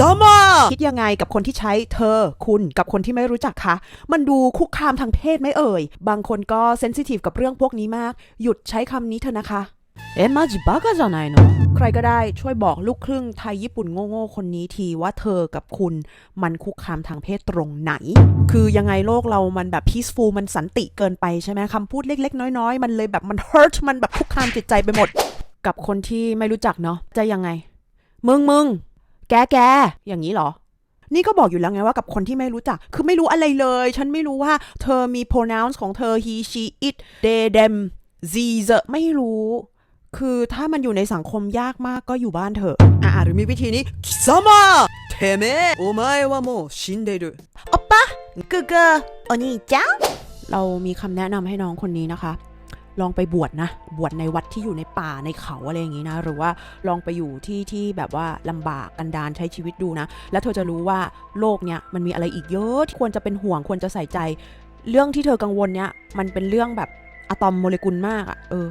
summer คิดยังไงกับคนที่ใช้เธอคุณกับคนที่ไม่รู้จักคะ มันดูคุกคามทางเพศไหมเอ่ย บางคนก็เซนซิทีฟกับเรื่องพวกนี้มาก หยุดใช้คำนี้เถอะนะคะเอ็มมาจิบากะจะไหนเนาะใครก็ได้ช่วยบอกลูกครึ่งไทยญี่ปุ่นโง่ๆคนนี้ทีว่าเธอกับคุณมันคุกคามทางเพศตรงไหน คือยังไงโลกเรามันแบบ peaceful มันสันติเกินไปใช่ไหมคำพูดเล็กๆ น้อยๆ มันเลยแบบมัน hurt มันแบบคุกคามจิตใจไปหมด กับคนที่ไม่รู้จักเนาะจะยังไง มึงมึง แกแกอย่างนี้เหรอ นี่ก็บอกอยู่แล้วไงว่ากับคนที่ไม่รู้จัก คือไม่รู้อะไรเลย ฉันไม่รู้ว่าเธอมี pronounce ของเธอ he she it they them these ไม่รู้ คือถ้ามันอยู่ในสังคมยากมากก็อยู่บ้านเถอะ อ่าหรือมีวิธีนี้ซามาเทเมโอไมวาโมชินเดรุอปปะกึกเกอโอนี่จังเรามีคำแนะนำให้น้องคนนี้นะคะ ลองไปบวชนะ บวชในวัดที่อยู่ในป่าในเขาอะไรอย่างนี้นะ หรือว่าลองไปอยู่ที่ที่แบบว่าลำบากกันดารใช้ชีวิตดูนะ แล้วเธอจะรู้ว่าโลกเนี้ยมันมีอะไรอีกเยอะที่ควรจะเป็นห่วงควรจะใส่ใจ เรื่องที่เธอกังวลเนี้ยมันเป็นเรื่องแบบอะตอมโมเลกุลมากอะเออ